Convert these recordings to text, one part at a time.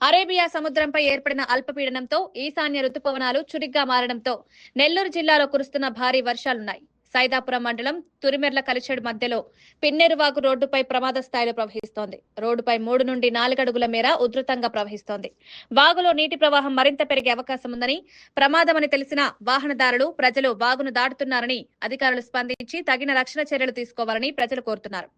Arabia సముద్రంపై ఏర్పడిన అల్పపీడనంతో ఈశాన్య రుతుపవనాలు చురుగ్గా మారడంతో నెల్లూరు జిల్లాలో కురుస్తున్న భారీ వర్షాలున్నాయి. సైదాపురం మండలం తురిమెర్ల కలిచెడు మధ్యలో పిన్నేరువాగు రోడ్డుపై ప్రమాద స్థాయిలో ప్రవహిస్తోంది. రోడ్డుపై మూడు నుండి నాలుగడుగుల మేర ఉధృతంగా ప్రవహిస్తోంది. వాగులో నీటి ప్రవాహం మరింత పెరిగే అవకాశం ఉందని ప్రమాదమని తెలిసిన వాహనదారులు ప్రజలు వాగును దాటుతున్నారని అధికారులు స్పందించి తగిన రక్షణ చర్యలు తీసుకోవాలని ప్రజలు కోరుతున్నారు.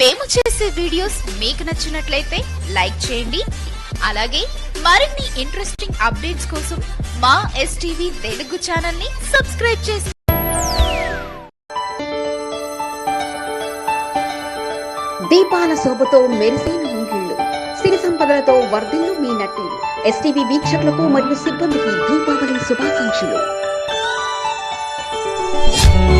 మేము చేసే వీడియోస్ మీకు నచ్చినట్లయితే లైక్ చేయండి. అలాగే మరిన్ని ఇంట్రెస్టింగ్ అప్డేట్స్ కోసం మా ఎస్టీవీ తెలుగు ఛానల్ని సబ్స్క్రైబ్ చేసి దీపాల శోభతో మెరిసిన ముంగిళ్ళు సిరి సంపదలతో వర్ధిల్లు మీ నట్టిల్లు ఎస్టీవీ వీక్షకులకు మరియు సిబ్బందికి దీపావళి శుభాకాంక్షలు. Thank you.